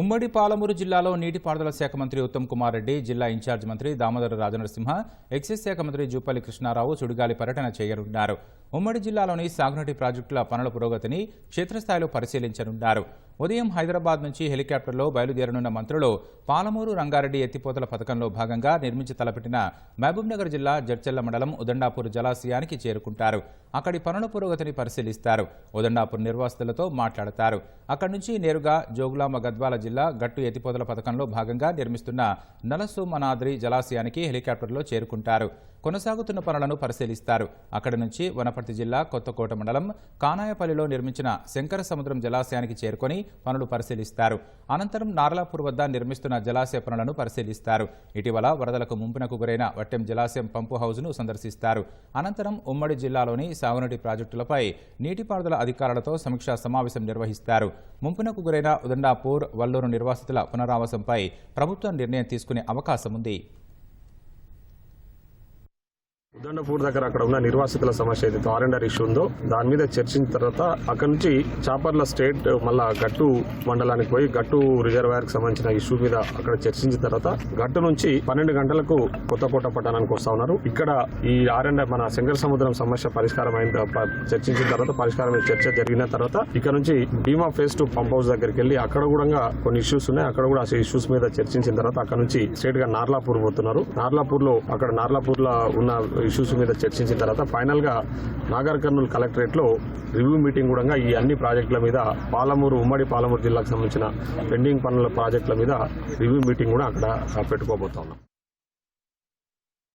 ఉమ్మడి పాలమూరు జిల్లాలో నీటిపారుదల శాఖ మంత్రి ఉత్తమ్ కుమార్ రెడ్డి జిల్లా ఇన్ఛార్జ్ మంత్రి దామోదర రాజనరసింహ ఎక్సైజ్ శాఖ మంత్రి జూపల్లి కృష్ణారావు సుడిగాలి పర్యటన చేయనున్నారు. ఉమ్మడి జిల్లాలోని సాగునీటి ప్రాజెక్టుల పనుల పురోగతిని క్షేత్రస్థాయిలో పరిశీలించనున్నారు. ఉదయం హైదరాబాద్ నుంచి హెలికాప్టర్లో బయలుదేరనున్న మంత్రులు పాలమూరు రంగారెడ్డి ఎత్తిపోతల పథకంలో భాగంగా నిర్మించి తలపెట్టిన మహబూబ్నగర్ జిల్లా జడ్చెల్ల మండలం ఉదండాపూర్ జలాశయానికి చేరుకుంటారు. అక్కడి పనుల పురోగతిని పరిశీలిస్తారు. ఉదండాపూర్ నిర్వాసితులతో మాట్లాడతారు. అక్కడి నుంచి నేరుగా జోగులాంబ గద్వాల జిల్లా గట్టు ఎత్తిపోతల పథకంలో భాగంగా నిర్మిస్తున్న నలసోమనాద్రి జలాశయానికి హెలికాప్టర్లో చేరుకుంటారు. కొనసాగుతున్న పనులను పరిశీలిస్తారు. అక్కడి నుంచి వనపర్తి జిల్లా కొత్తకోట మండలం కానాయపల్లిలో నిర్మించిన శంకర సముద్రం జలాశయానికి చేరుకొని పనులు పరిశీలిస్తారు. అనంతరం నార్లాపూర్ వద్ద నిర్మిస్తున్న జలాశయ పనులను పరిశీలిస్తారు. ఇటీవల వరదలకు ముంపునకు గురైన వట్టెం జలాశయం పంపు హౌజ్ను సందర్శిస్తారు. అనంతరం ఉమ్మడి జిల్లాలోని సాగునీటి ప్రాజెక్టులపై నీటిపారుదల అధికారులతో సమీక్షా సమావేశం నిర్వహిస్తారు. ముంపునకు గురైన ఉదండాపూర్ వల్లూరు నిర్వాసితుల పునరావాసంపై ప్రభుత్వం నిర్ణయం తీసుకునే అవకాశం ఉంది ఉదండపూర్ దగ్గర అక్కడ ఉన్న నిర్వాసితుల సమస్య ఏదైతే ఆరెండర్ ఇష్యూ ఉందో దాని మీద చర్చించిన తర్వాత అక్కడ నుంచి చాపర్ల స్టేట్ మళ్ళా గట్టు మండలానికి పోయి గట్టు రిజర్వాయర్కి సంబంధించిన ఇష్యూ మీద అక్కడ చర్చించిన తర్వాత గట్టు నుంచి పన్నెండు గంటలకు కొత్తకోట పట్టణానికి వస్తా ఉన్నారు. ఇక్కడ ఈ ఆరెండర్ మన శంకర సముద్రం సమస్య పరిష్కారం అయిన చర్చించిన తర్వాత పరిష్కారం చర్చ జరిగిన తర్వాత ఇక్కడ నుంచి Bhima phase two pump house దగ్గరికి వెళ్ళి అక్కడ కూడా కొన్ని ఇష్యూస్ ఉన్నాయి. అక్కడ కూడా ఆ ఇష్యూస్ మీద చర్చించిన తర్వాత అక్కడ నుంచి స్టేట్గా నార్లాపూర్ పోతున్నారు. నార్లాపూర్లో అక్కడ నార్లాపూర్లో ఉన్న ఇష్యూస్ మీద చర్చించిన తర్వాత ఫైనల్గా నాగర్ కర్నూలు కలెక్టరేట్లో రివ్యూ మీటింగ్ కూడా ఈ అన్ని ప్రాజెక్టుల మీద పాలమూరు ఉమ్మడి పాలమూరు జిల్లాకు సంబంధించిన పెండింగ్ పనుల ప్రాజెక్టుల మీద రివ్యూ మీటింగ్ కూడా అక్కడ పెట్టుకోబోతున్నాం. పెట్టుకోబోతా ఉన్నాం